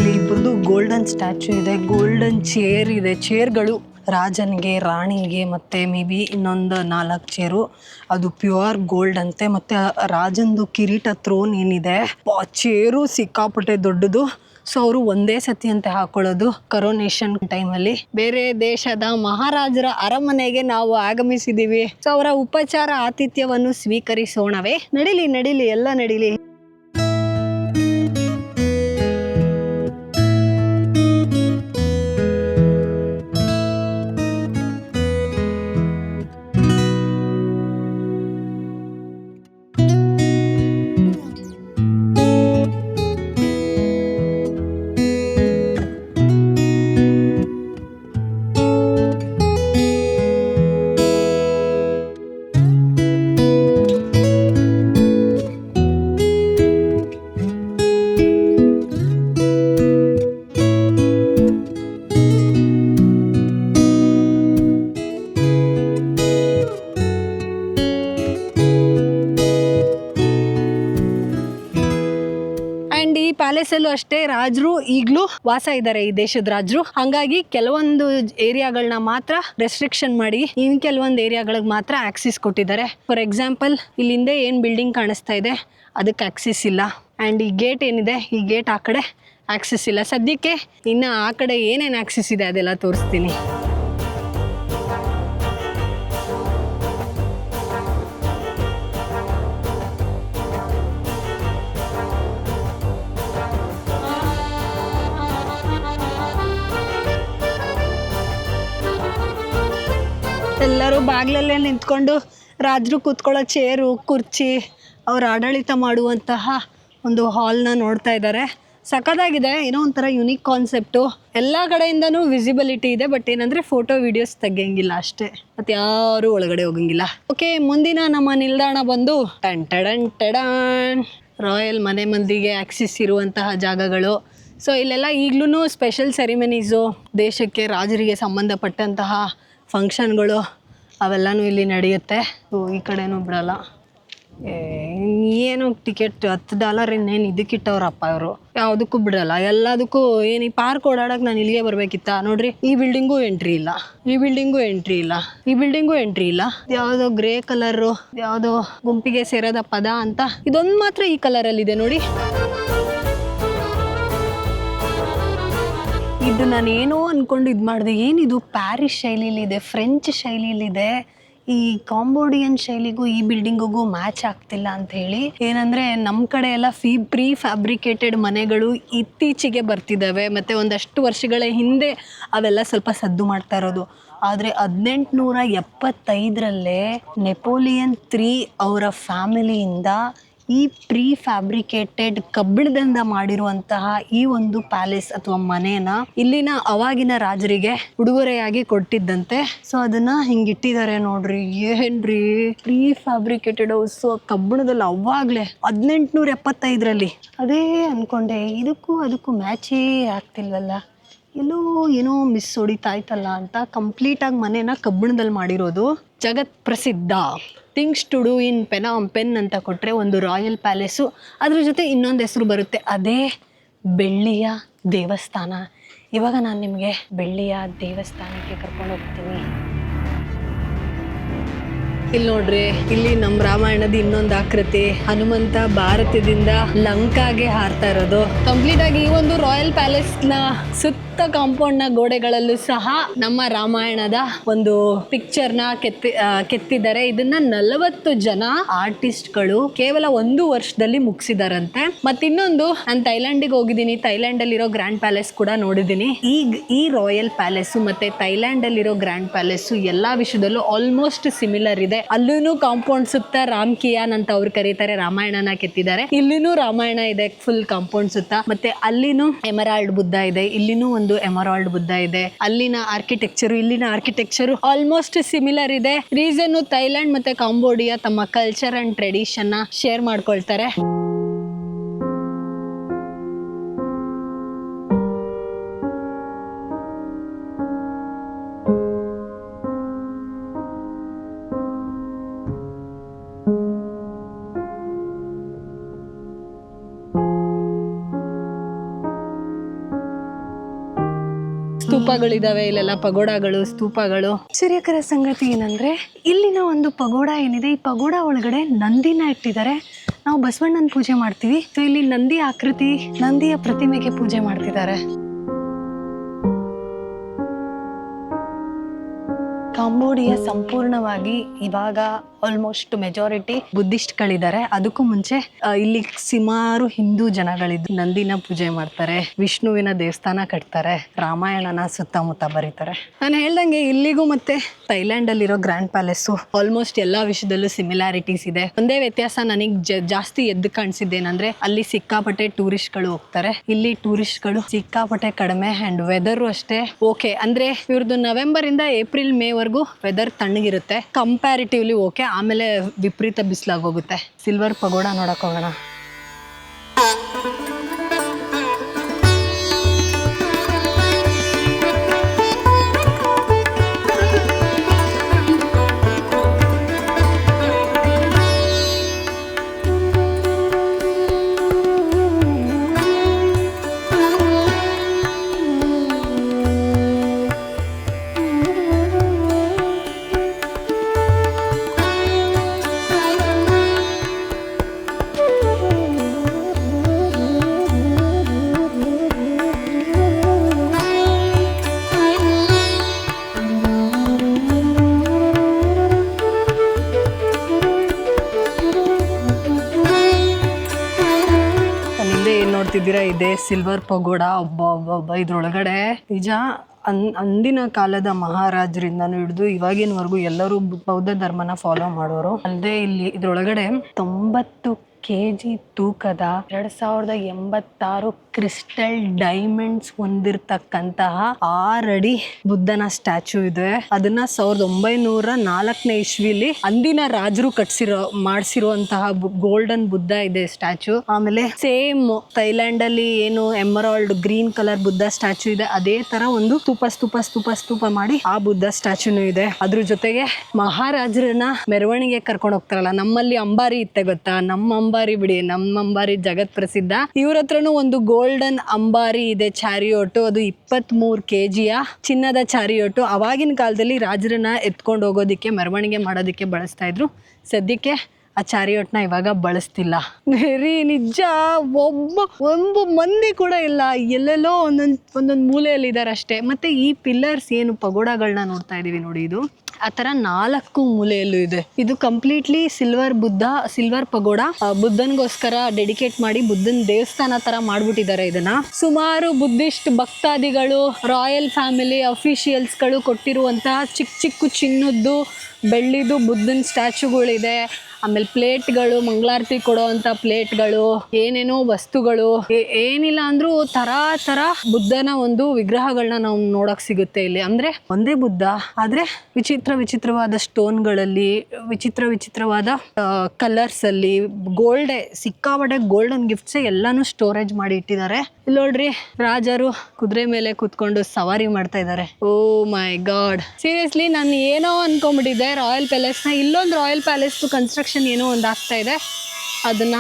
ಅಲ್ಲಿ ಬಂದು ಗೋಲ್ಡನ್ ಸ್ಟ್ಯಾಚು ಇದೆ ಗೋಲ್ಡನ್ ಚೇರ್ ಇದೆ. ಚೇರ್ಗಳು ರಾಜನಿಗೆ, ರಾಣಿಗೆ, ಮತ್ತೆ ಮೇ ಬಿ ಇನ್ನೊಂದು ನಾಲ್ಕು ಚೇರು ಅದು ಪ್ಯೂರ್ ಗೋಲ್ಡ್ ಅಂತೆ, ಮತ್ತೆ ರಾಜನ್ದು ಕಿರೀಟ ಥ್ರೋನ್ ಏನಿದೆ ಚೇರು ಸಿಕ್ಕಾಪಟ್ಟೆ ದೊಡ್ಡದು. ಸೊ ಅವರು ಒಂದೇ ಸತಿ ಅಂತ ಹಾಕೊಳ್ಳೋದು ಕರೋನೇಷನ್ ಟೈಮಲ್ಲಿ ಬೇರೆ ದೇಶದ ಮಹಾರಾಜರ ಅರಮನೆಗೆ ನಾವು ಆಗಮಿಸಿದ್ದೀವಿ ಸೊ ಅವರ ಉಪಚಾರ ಆತಿಥ್ಯವನ್ನು ಸ್ವೀಕರಿಸೋಣವೇ. ನಡೀಲಿ ನಡೀಲಿ, ಎಲ್ಲ ನಡಿಲಿ. ಪ್ಯಾಲೇಸ್ ಅಷ್ಟೇ ರಾಜರು ಈಗಲೂ ವಾಸ ಇದ್ದಾರೆ ಈ ದೇಶದ ರಾಜರು. ಹಂಗಾಗಿ ಕೆಲವೊಂದು ಏರಿಯಾಗಳನ್ನ ಮಾತ್ರ ರೆಸ್ಟ್ರಿಕ್ಷನ್ ಮಾಡಿ ಇನ್ ಕೆಲವೊಂದು ಏರಿಯಾಗಳಿಗೆ ಮಾತ್ರ ಆಕ್ಸಿಸ್ ಕೊಟ್ಟಿದ್ದಾರೆ. ಫಾರ್ ಎಕ್ಸಾಂಪಲ್ ಇಲ್ಲಿಂದ ಏನು ಬಿಲ್ಡಿಂಗ್ ಕಾಣಿಸ್ತಾ ಇದೆ? ಅದಕ್ಕೆ ಆಕ್ಸಿಸ್ ಇಲ್ಲ. ಆ್ಯಂಡ್ ಈ ಗೇಟ್ ಏನಿದೆ? ಈ ಗೇಟ್ ಆ ಕಡೆ ಆಕ್ಸಿಸ್ ಇಲ್ಲ. ಸದ್ಯಕ್ಕೆ ಇನ್ನು ಆ ಕಡೆ ಏನೇನು ಆಕ್ಸಿಸ್ ಇದೆ ಅದೆಲ್ಲ ತೋರಿಸ್ತೀನಿ. ಬಾಗಿಲಲ್ಲೇ ನಿಂತ್ಕೊಂಡು ರಾಜರು ಕೂತ್ಕೊಳ್ಳೋ ಚೇರು, ಕುರ್ಚಿ, ಅವ್ರ ಆಡಳಿತ ಮಾಡುವಂತಹ ಒಂದು ಹಾಲ್ನ ನೋಡ್ತಾ ಇದ್ದಾರೆ ಸಖತ್ತಾಗಿದೆ. ಏನೋ ಒಂಥರ ಯುನೀಕ್ ಕಾನ್ಸೆಪ್ಟು ಎಲ್ಲ ಕಡೆಯಿಂದನೂ ವಿಸಿಬಿಲಿಟಿ ಇದೆ ಬಟ್ ಏನಂದರೆ ಫೋಟೋ ವೀಡಿಯೋಸ್ ತೆಗಿಯಂಗಿಲ್ಲ ಅಷ್ಟೇ. ಮತ್ತು ಯಾರೂ ಒಳಗಡೆ ಹೋಗಂಗಿಲ್ಲ. ಓಕೆ ಮುಂದಿನ ನಮ್ಮ ನಿಲ್ದಾಣ ಬಂದು ಟನ್, ಟಡನ್, ಟಡಾನ್. ರಾಯಲ್ ಮನೆ ಮಂದಿಗೆ ಆಕ್ಸಿಸ್ ಇರುವಂತಹ ಜಾಗಗಳು. ಸೊ ಇಲ್ಲೆಲ್ಲ ಈಗಲೂ ಸ್ಪೆಷಲ್ ಸೆರೆಮನೀಸು ದೇಶಕ್ಕೆ ರಾಜರಿಗೆ ಸಂಬಂಧಪಟ್ಟಂತಹ ಫಂಕ್ಷನ್ಗಳು ಅವೆಲ್ಲನೂ ಇಲ್ಲಿ ನಡೆಯುತ್ತೆ. ಈ ಕಡೆನೂ ಬಿಡಲ್ಲ. ಏನು ಟಿಕೆಟ್ ಹತ್ತು ಡಾಲರ್ ಇನ್ನೇನು ಇದಕ್ಕಿಟ್ಟವ್ರಪ್ಪ ಅವರು ಯಾವುದಕ್ಕೂ ಬಿಡಲ್ಲ. ಎಲ್ಲದಕ್ಕೂ ಏನು ಈ ಪಾರ್ಕ್ ಓಡಾಡಕ್ಕೆ ನಾನು ಇಲ್ಲಿಗೆ ಬರಬೇಕಿತ್ತಾ? ನೋಡ್ರಿ, ಈ ಬಿಲ್ಡಿಂಗು ಎಂಟ್ರಿ ಇಲ್ಲ. ಈ ಬಿಲ್ಡಿಂಗು ಎಂಟ್ರಿ ಇಲ್ಲ. ಈ ಬಿಲ್ಡಿಂಗು ಎಂಟ್ರಿ ಇಲ್ಲ. ಯಾವುದೋ ಗ್ರೇ ಕಲರು ಯಾವುದೋ ಗುಂಪಿಗೆ ಸೇರೋದ ಪದ ಅಂತ. ಇದೊಂದು ಮಾತ್ರ ಈ ಕಲರಲ್ಲಿದೆ ನೋಡಿ. ಇದು ನಾನೇನೋ ಅಂದ್ಕೊಂಡು ಇದು ಮಾಡಿದೆ. ಏನಿದು? ಪ್ಯಾರಿಸ್ ಶೈಲಿಲಿದೆ ಫ್ರೆಂಚ್ ಶೈಲಿಲಿದೆ. ಈ ಕಾಂಬೋಡಿಯನ್ ಶೈಲಿಗೂ ಈ ಬಿಲ್ಡಿಂಗಿಗೂ ಮ್ಯಾಚ್ ಆಗ್ತಿಲ್ಲ ಅಂತ ಹೇಳಿ. ಏನಂದ್ರೆ ನಮ್ಮ ಕಡೆ ಎಲ್ಲ ಫೀ ಪ್ರೀ ಫ್ಯಾಬ್ರಿಕೇಟೆಡ್ ಮನೆಗಳು ಇತ್ತೀಚೆಗೆ ಬರ್ತಿದ್ದಾವೆ ಮತ್ತು ಒಂದಷ್ಟು ವರ್ಷಗಳ ಹಿಂದೆ ಅವೆಲ್ಲ ಸ್ವಲ್ಪ ಸದ್ದು ಮಾಡ್ತಾ ಇರೋದು. ಆದರೆ ಹದಿನೆಂಟುನೂರ ಎಪ್ಪತ್ತೈದರಲ್ಲೇ ನೆಪೋಲಿಯನ್ ತ್ರೀ ಅವರ ಫ್ಯಾಮಿಲಿಯಿಂದ ಈ ಪ್ರೀ ಫ್ಯಾಬ್ರಿಕೇಟೆಡ್ ಕಬ್ಬಿಣದಿಂದ ಮಾಡಿರುವಂತಹ ಈ ಒಂದು ಪ್ಯಾಲೇಸ್ ಅಥವಾ ಮನೇನ ಇಲ್ಲಿನ ಅವಾಗಿನ ರಾಜರಿಗೆ ಉಡುಗೊರೆಯಾಗಿ ಕೊಟ್ಟಿದ್ದಂತೆ. ಸೊ ಅದನ್ನ ಹಿಂಗಿಟ್ಟಿದ್ದಾರೆ ನೋಡ್ರಿ. ಏನ್ರಿ? ಪ್ರೀ ಫ್ಯಾಬ್ರಿಕೇಟೆಡ್ ಹೌಸ್ ಕಬ್ಬಿಣದಲ್ಲಿ ಅವಾಗ್ಲೇ ಹದಿನೆಂಟುನೂರ ಎಪ್ಪತ್ತೈದರಲ್ಲಿ ಅದೇ ಅನ್ಕೊಂಡೆ, ಇದಕ್ಕೂ ಅದಕ್ಕೂ ಮ್ಯಾಚೇ ಆಗ್ತಿಲ್ವಲ್ಲ? ಎಲ್ಲೋ ಏನೋ ಮಿಸ್ ಹೊಡಿತಾ ಇತ್ತಲ್ಲ ಅಂತ ಕಂಪ್ಲೀಟಾಗಿ ಮನೇನ ಕಬ್ಬಿಣದಲ್ಲಿ ಮಾಡಿರೋದು ಜಗತ್ ಪ್ರಸಿದ್ಧ things to do in Phnom Penh ಅಂತ ಕೊಟ್ಟರೆ ಒಂದು ರಾಯಲ್ ಪ್ಯಾಲೇಸು. ಅದ್ರ ಜೊತೆ ಇನ್ನೊಂದು ಹೆಸರು ಬರುತ್ತೆ, ಅದೇ ಬೆಳ್ಳಿಯ ದೇವಸ್ಥಾನ. ಇವಾಗ ನಾನು ನಿಮಗೆ ಬೆಳ್ಳಿಯ ದೇವಸ್ಥಾನಕ್ಕೆ ಕರ್ಕೊಂಡು ಹೋಗ್ತೀನಿ. ಇಲ್ಲಿ ನೋಡ್ರಿ, ಇಲ್ಲಿ ನಮ್ಮ ರಾಮಾಯಣದ ಇನ್ನೊಂದು ಆಕೃತಿ. ಹನುಮಂತ ಭಾರತದಿಂದ ಲಂಕಾಗೆ ಹಾರ್ತಾ ಇರೋದು. ಕಂಪ್ಲೀಟ್ ಆಗಿ ಈ ಒಂದು ರಾಯಲ್ ಪ್ಯಾಲೇಸ್ನ ಸುತ್ತ ಕಾಂಪೌಂಡ್ನ ಗೋಡೆಗಳಲ್ಲೂ ಸಹ ನಮ್ಮ ರಾಮಾಯಣದ ಒಂದು ಪಿಕ್ಚರ್ನ ಕೆತ್ತಿ ಕೆತ್ತಿದ್ದಾರೆ. ಇದನ್ನ ನಲವತ್ತು ಜನ ಆರ್ಟಿಸ್ಟ್ಗಳು ಕೇವಲ ಒಂದು ವರ್ಷದಲ್ಲಿ ಮುಗಿಸಿದಾರಂತೆ. ಮತ್ತಿನ್ನೊಂದು ನಾನು ಥೈಲ್ಯಾಂಡಿಗೆ ಹೋಗಿದ್ದೀನಿ. ಥೈಲ್ಯಾಂಡ್ ಅಲ್ಲಿರೋ ಗ್ರ್ಯಾಂಡ್ ಪ್ಯಾಲೇಸ್ ಕೂಡ ನೋಡಿದ್ದೀನಿ. ಈಗ ಈ ರಾಯಲ್ ಪ್ಯಾಲೇಸು ಮತ್ತೆ ಥೈಲ್ಯಾಂಡ್ ಅಲ್ಲಿರೋ ಗ್ರ್ಯಾಂಡ್ ಪ್ಯಾಲೇಸು ಎಲ್ಲಾ ವಿಷಯದಲ್ಲೂ ಆಲ್ಮೋಸ್ಟ್ ಸಿಮಿಲರ್ ಇದೆ. ಅಲ್ಲೂ ಕಾಂಪೌಂಡ್ ಸುತ್ತ ರಾಮ್ ಕಿಯಾನ್ ಅಂತ ಅವ್ರು ಕರೀತಾರೆ, ರಾಮಾಯಣನ ಕೆತ್ತಿದ್ದಾರೆ. ಇಲ್ಲಿನೂ ರಾಮಾಯಣ ಇದೆ ಫುಲ್ ಕಾಂಪೌಂಡ್ ಸುತ್ತ. ಮತ್ತೆ ಅಲ್ಲಿನೂ ಎಮರಾಲ್ಡ್ ಬುದ್ಧ ಇದೆ, ಇಲ್ಲಿನೂ ಒಂದು ಎಮರಾಲ್ಡ್ ಬುದ್ಧ ಇದೆ. ಅಲ್ಲಿನ ಆರ್ಕಿಟೆಕ್ಚರ್ ಇಲ್ಲಿನ ಆರ್ಕಿಟೆಕ್ಚರ್ ಆಲ್ಮೋಸ್ಟ್ ಸಿಮಿಲರ್ ಇದೆ. ರೀಸನ್ ಥೈಲ್ಯಾಂಡ್ ಮತ್ತೆ ಕಾಂಬೋಡಿಯಾ ತಮ್ಮ ಕಲ್ಚರ್ ಅಂಡ್ ಟ್ರೆಡಿಷನ್ನ ಶೇರ್ ಮಾಡ್ಕೊಳ್ತಾರೆ. ಸ್ತೂಪಗಳಿದಾವೆ, ಇಲ್ಲೆಲ್ಲ ಪಗೋಡಗಳು, ಸ್ತೂಪಗಳು. ಆಶ್ಚರ್ಯಕರ ಸಂಗತಿ ಏನಂದ್ರೆ, ಇಲ್ಲಿನ ಒಂದು ಪಗೋಡ ಏನಿದೆ, ಈ ಪಗೋಡ ಒಳಗಡೆ ನಂದಿನ ಇಟ್ಟಿದ್ದಾರೆ. ನಾವು ಬಸವಣ್ಣನ ಪೂಜೆ ಮಾಡ್ತೀವಿ. ಇಲ್ಲಿ ನಂದಿ ಆಕೃತಿ, ನಂದಿಯ ಪ್ರತಿಮೆಗೆ ಪೂಜೆ ಮಾಡ್ತಿದ್ದಾರೆ. ಕಾಂಬೋಡಿಯಾ ಸಂಪೂರ್ಣವಾಗಿ ಇವಾಗ ಆಲ್ಮೋಸ್ಟ್ ಮೆಜಾರಿಟಿ ಬುದ್ಧಿಸ್ಟ್ಗಳಿದ್ದಾರೆ ಅದಕ್ಕೂ ಮುಂಚೆ ಇಲ್ಲಿ ಸುಮಾರು ಹಿಂದೂ ಜನಗಳಿದ್ದು ನಂದಿನ ಪೂಜೆ ಮಾಡ್ತಾರೆ, ವಿಷ್ಣುವಿನ ದೇವಸ್ಥಾನ ಕಟ್ತಾರೆ, ರಾಮಾಯಣನ ಸುತ್ತಮುತ್ತ ಬರೀತಾರೆ. ನಾನು ಹೇಳ್ದಂಗೆ ಇಲ್ಲಿಗೂ ಮತ್ತೆ ಥೈಲ್ಯಾಂಡ್ ಅಲ್ಲಿರೋ ಗ್ರ್ಯಾಂಡ್ ಪ್ಯಾಲೇಸು ಆಲ್ಮೋಸ್ಟ್ ಎಲ್ಲಾ ವಿಷಯದಲ್ಲೂ ಸಿಮಿಲಾರಿಟೀಸ್ ಇದೆ. ಒಂದೇ ವ್ಯತ್ಯಾಸ ನನಗೆ ಜಾಸ್ತಿ ಎದ್ದು ಕಾಣಿಸಿದ್ದೇನೆಂದ್ರೆ, ಅಲ್ಲಿ ಸಿಕ್ಕಾಪಟ್ಟೆ ಟೂರಿಸ್ಟ್ಗಳು ಹೋಗ್ತಾರೆ. ಇಲ್ಲಿ ಟೂರಿಸ್ಟ್ಗಳು ಸಿಕ್ಕಾಪಟ್ಟೆ ಕಡಿಮೆ ಅಂಡ್ ವೆದರ್ ಅಷ್ಟೇ ಓಕೆ ಅಂದ್ರೆ ಇವ್ರದ್ದು ನವೆಂಬರ್ ಇಂದ ಏಪ್ರಿಲ್ ಮೇ ವರೆಗೂ ವೆದರ್ ತಣ್ಣಗಿರುತ್ತೆ. ಕಂಪ್ಯಾರಿಟಿವ್ಲಿ ಓಕೆ ಆಮೇಲೆ ವಿಪರೀತ ಬಿಸಿಲಾಗೋಗುತ್ತೆ. ಸಿಲ್ವರ್ ಪಗೋಡ ನೋಡಕ್ಕೆ ಹೋಗೋಣ. ನೋಡ್ತಿದ್ದೀರಾ ಇದೆ ಸಿಲ್ವರ್ ಪಗೋಡ ಒಬ್ಬ ಒಬ್ಬ ಇದ್ರೊಳಗಡೆ. ನಿಜ ಅಂದಿನ ಕಾಲದ ಮಹಾರಾಜರಿಂದನೂ ಹಿಡಿದು ಇವಾಗಿನವರೆಗೂ ಎಲ್ಲರೂ ಬೌದ್ಧ ಧರ್ಮನ ಫಾಲೋ ಮಾಡೋರು. ಅಲ್ಲದೆ ಇಲ್ಲಿ ಇದ್ರೊಳಗಡೆ ತೊಂಬತ್ತು ಕೆ ಜಿ ತೂಕದ ಎರಡ್ ಸಾವಿರದ ಎಂಬತ್ತಾರು ಕ್ರಿಸ್ಟಲ್ ಡೈಮಂಡ್ಸ್ ಹೊಂದಿರತಕ್ಕಂತಹ ಆರಡಿ ಬುದ್ಧನ ಸ್ಟ್ಯಾಚು ಇದೆ. ಅದನ್ನ ಸಾವಿರದ ಒಂಬೈನೂರ ನಾಲ್ಕನೇ ಇಸ್ವಿಲಿ ಅಂದಿನ ರಾಜರು ಕಟ್ಸಿರೋ, ಮಾಡಿಸಿರುವಂತಹ ಗೋಲ್ಡನ್ ಬುದ್ಧ ಇದೆ ಸ್ಟ್ಯಾಚು. ಆಮೇಲೆ ಸೇಮ್ ಥೈಲ್ಯಾಂಡ್ ಅಲ್ಲಿ ಏನು emerald green colour Buddha statue ಇದೆ, ಅದೇ ತರ ಒಂದು ತುಪ ಸ್ತೂಪ ಸ್ತೂಪ ಸ್ತೂಪ ಮಾಡಿ ಆ ಬುದ್ಧ ಸ್ಟ್ಯಾಚುನು ಇದೆ. ಅದ್ರ ಜೊತೆಗೆ ಮಹಾರಾಜರನ್ನ ಮೆರವಣಿಗೆ ಕರ್ಕೊಂಡು ಹೋಗ್ತಾರಲ್ಲ, ನಮ್ಮಲ್ಲಿ ಅಂಬಾರಿ ಇತ್ತೆ ಗೊತ್ತಾ? ನಮ್ಮ ಅಂಬಾರಿ ಬಿಡಿ, ನಮ್ಮ ಅಂಬಾರಿ ಜಗತ್ ಪ್ರಸಿದ್ಧ ಇವ್ರ ಹತ್ರನು ಒಂದು ಗೋಲ್ಡನ್ ಅಂಬಾರಿ ಇದೆ ಚಾರಿಯೋಟು ಅದು ಇಪ್ಪತ್ತ್ ಮೂರು ಕೆ ಜಿಯ ಚಿನ್ನದ ಚಾರಿಯೋಟು ಅವಾಗಿನ ಕಾಲದಲ್ಲಿ ರಾಜರನ್ನ ಎತ್ಕೊಂಡು ಹೋಗೋದಕ್ಕೆ, ಮೆರವಣಿಗೆ ಮಾಡೋದಕ್ಕೆ ಬಳಸ್ತಾ ಇದ್ರು. ಸದ್ಯಕ್ಕೆ ಆ ಚಾರಿಯೋಟ್ನ ಇವಾಗ ಬಳಸ್ತಿಲ್ಲ. ವೆರಿ ನಿಜ. ಒಬ್ಬ, ಒಂದು ಮಂದಿ ಕೂಡ ಇಲ್ಲ. ಎಲ್ಲೆಲ್ಲೋ ಒಂದೊಂದು ಒಂದೊಂದು ಮೂಲೆಯಲ್ಲಿ ಇದ್ದಾರೆ ಅಷ್ಟೇ ಮತ್ತೆ ಈ ಪಿಲ್ಲರ್ಸ್ ಏನು ಪಗೋಡಗಳನ್ನ ನೋಡ್ತಾ ಇದೀವಿ ನೋಡಿ ಇದು. ಆ ತರ ನಾಲ್ಕು ಮೂಲೆಯಲ್ಲೂ ಇದೆ. ಇದು completely silver Buddha silver pagoda. ಬುದ್ಧನ್ಗೋಸ್ಕರ dedicate ಮಾಡಿ ಬುದ್ಧನ ದೇವಸ್ಥಾನ ತರ ಮಾಡ್ಬಿಟ್ಟಿದ್ದಾರೆ ಇದನ್ನ. ಸುಮಾರು ಬುದ್ಧಿಸ್ಟ್ ಭಕ್ತಾದಿಗಳು ರಾಯಲ್ ಫ್ಯಾಮಿಲಿ ಅಫಿಷಿಯಲ್ಸ್ಗಳು ಕೊಟ್ಟಿರುವಂತಹ ಚಿಕ್ಕ ಚಿಕ್ಕ ಚಿನ್ನದ್ದು ಬೆಳ್ಳಿದು ಬುದ್ಧನ ಸ್ಟ್ಯಾಚುಗಳಿದೆ ಆಮೇಲೆ ಪ್ಲೇಟ್ಗಳು, ಮಂಗಳಾರತಿ ಕೊಡೋವಂಥ ಪ್ಲೇಟ್ಗಳು, ಏನೇನೋ ವಸ್ತುಗಳು ಏನಿಲ್ಲ ಅಂದ್ರೂ ತರ ತರ ಬುದ್ಧನ ಒಂದು ವಿಗ್ರಹಗಳನ್ನ ನಾವು ನೋಡಕ್ ಸಿಗುತ್ತೆ ಇಲ್ಲಿ. ಅಂದ್ರೆ ಒಂದೇ ಬುದ್ಧ, ಆದ್ರೆ ವಿಚಿತ್ರ ವಿಚಿತ್ರವಾದ ಸ್ಟೋನ್ಗಳಲ್ಲಿ, ವಿಚಿತ್ರ ವಿಚಿತ್ರವಾದ ಕಲರ್ಸ್ ಅಲ್ಲಿ ಗೋಲ್ಡೆ, ಸಿಕ್ಕಾಪಟ್ಟೆ ಗೋಲ್ಡನ್ ಗಿಫ್ಟ್ಸ್ ಎಲ್ಲಾನು ಸ್ಟೋರೇಜ್ ಮಾಡಿ ಇಟ್ಟಿದ್ದಾರೆ. ಇಲ್ಲಿ ನೋಡ್ರಿ, ರಾಜರು ಕುದುರೆ ಮೇಲೆ ಕುತ್ಕೊಂಡು ಸವಾರಿ ಮಾಡ್ತಾ ಇದ್ದಾರೆ. ಓ ಮೈ ಗಾಡ್. ಸೀರಿಯಸ್ಲಿ ನಾನು ಏನೋ ಅನ್ಕೊಂಡ್ಬಿಟ್ಟಿದ್ದೆ ರಾಯಲ್ ಪ್ಯಾಲೇಸ್ನ ಇಲ್ಲೊಂದು ರಾಯಲ್ ಪ್ಯಾಲೇಸ್ ಕನ್ಸ್ಟ್ರಕ್ಷನ್ ಏನೋ ಒಂದು ಆಗ್ತಾ ಇದೆ. ಅದನ್ನ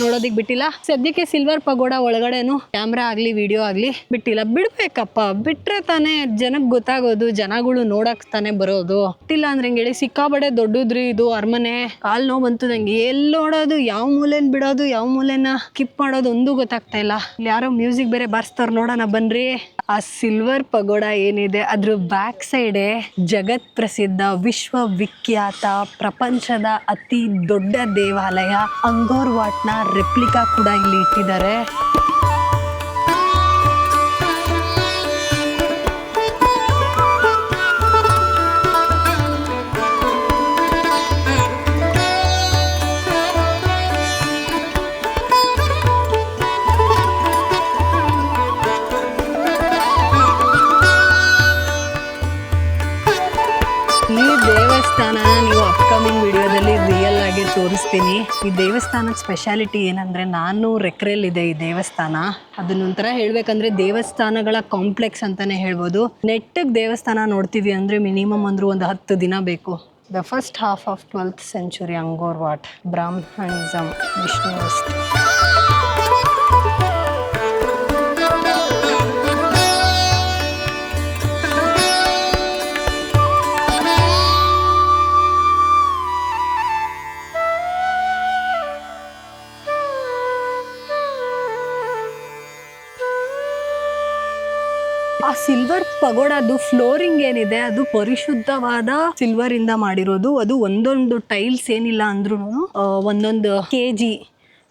ನೋಡೋದಿಕ್ ಬಿಟ್ಟಿಲ್ಲ. ಸದ್ಯಕ್ಕೆ ಸಿಲ್ವರ್ ಪಗೋಡ ಒಳಗಡೆನು ಕ್ಯಾಮ್ರಾ ಆಗ್ಲಿ ವಿಡಿಯೋ ಆಗ್ಲಿ ಬಿಟ್ಟಿಲ್ಲ. ಬಿಡ್ಬೇಕಪ್ಪ. ಬಿಟ್ರೆ ತಾನೇ ಜನಕ್ಕೆ ಗೊತ್ತಾಗೋದು, ಜನಗಳು ನೋಡಕ್ ತಾನೇ ಬರೋದು. ಬಿಟ್ಟಿಲ್ಲ ಅಂದ್ರೆ ಹೇಳಿ? ಸಿಕ್ಕಾಬಡೆ ದೊಡ್ಡದ್ರಿ ಇದು ಅರಮನೆ. ಕಾಲ್ ನೋವು ಬಂತು ನಂಗೆ. ಎಲ್ಲಿ ನೋಡೋದು? ಯಾವ ಮೂಲೆನ್ ಬಿಡೋದು? ಯಾವ ಮೂಲೆನ ಕಿಪ್ ಮಾಡೋದು ಒಂದು ಗೊತ್ತಾಗ್ತಾ ಇಲ್ಲ. ಇಲ್ಲಿ ಯಾರೋ ಮ್ಯೂಸಿಕ್ ಬೇರೆ ಬಾರಿಸ್ತಾರ ನೋಡೋಣ ಬನ್ರಿ. ಆ ಸಿಲ್ವರ್ ಪಗೋಡ ಏನಿದೆ? ಅದ್ರ ಬ್ಯಾಕ್ ಸೈಡೆ ಜಗತ್ ಪ್ರಸಿದ್ಧ ವಿಶ್ವ ವಿಖ್ಯಾತ ಪ್ರಪಂಚದ ಅತಿ ದೊಡ್ಡ ದೇವಾಲಯ ಅಂಗೋರ್ ವಾಟ್ನ ರೆಪ್ಲಿಕಾ ಕೂಡ ಇಲ್ಲಿ ಇಟ್ಟಿದ್ದಾರೆ. ತೋರಿಸ್ತೀನಿ. ಈ ದೇವಸ್ಥಾನದ ಸ್ಪೆಷಾಲಿಟಿ ಏನಂದ್ರೆ ನಾನು ರೆಕ್ರೆಯಲ್ಲಿದೆ ಈ ದೇವಸ್ಥಾನ. ಅದನ್ನೊಂಥರ ಹೇಳ್ಬೇಕಂದ್ರೆ ದೇವಸ್ಥಾನಗಳ ಕಾಂಪ್ಲೆಕ್ಸ್ ಅಂತಾನೆ ಹೇಳ್ಬೋದು. ನೆಟ್ಟಗೆ ದೇವಸ್ಥಾನ ನೋಡ್ತೀವಿ ಅಂದ್ರೆ ಮಿನಿಮಮ್ ಅಂದ್ರೆ ಒಂದು ಹತ್ತು ದಿನ ಬೇಕು. The first half of twelfth century Angkor Wat Brahmanism ವಿಷ್ಣುವಸ್ತು ಪಗೋಡದು ಫ್ಲೋರಿಂಗ್ ಏನಿದೆ, ಅದು ಪರಿಶುದ್ಧವಾದ ಸಿಲ್ವರ್ ಇಂದ ಮಾಡಿರೋದು. ಅದು ಒಂದೊಂದು ಟೈಲ್ಸ್ ಏನಿಲ್ಲ ಅಂದ್ರೂ ಒಂದೊಂದು ಕೆ ಜಿ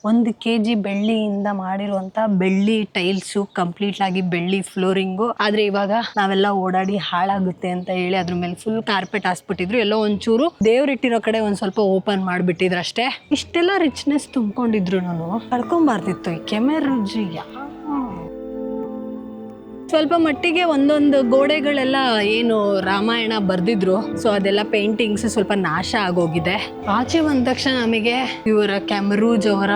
ಒಂದು ಕೆ ಜಿ ಬೆಳ್ಳಿಯಿಂದ ಮಾಡಿರುವಂಥ ಬೆಳ್ಳಿ ಟೈಲ್ಸು, ಕಂಪ್ಲೀಟ್ ಆಗಿ ಬೆಳ್ಳಿ ಫ್ಲೋರಿಂಗು. ಆದರೆ ಇವಾಗ ನಾವೆಲ್ಲ ಓಡಾಡಿ ಹಾಳಾಗುತ್ತೆ ಅಂತ ಹೇಳಿ ಅದ್ರ ಮೇಲೆ ಫುಲ್ ಕಾರ್ಪೆಟ್ ಹಾಸ್ಬಿಟ್ಟಿದ್ರು. ಎಲ್ಲೋ ಒಂಚೂರು ದೇವ್ರಿಟ್ಟಿರೋ ಕಡೆ ಒಂದು ಸ್ವಲ್ಪ ಓಪನ್ ಮಾಡಿಬಿಟ್ಟಿದ್ರು ಅಷ್ಟೇ ಇಷ್ಟೆಲ್ಲ ರಿಚ್ನೆಸ್ ತುಂಬ್ಕೊಂಡಿದ್ರು ನಾನು ಕಳ್ಕೊಂಬಾರ್ದಿತ್ತು ಈ ಕೆಮೆರುಜಿ ಯಾವ ಸ್ವಲ್ಪ ಮಟ್ಟಿಗೆ ಒಂದೊಂದು ಗೋಡೆಗಳೆಲ್ಲ ಏನು ರಾಮಾಯಣ ಬರ್ದಿದ್ರು. ಸೊ ಅದೆಲ್ಲ ಪೇಂಟಿಂಗ್ಸ್ ಸ್ವಲ್ಪ ನಾಶ ಆಗೋಗಿದೆ. ಆಚೆ ಬಂದ ತಕ್ಷಣ ನಮಗೆ ಇವರ ಕ್ಯಾಮರೂಜ್ ಅವರ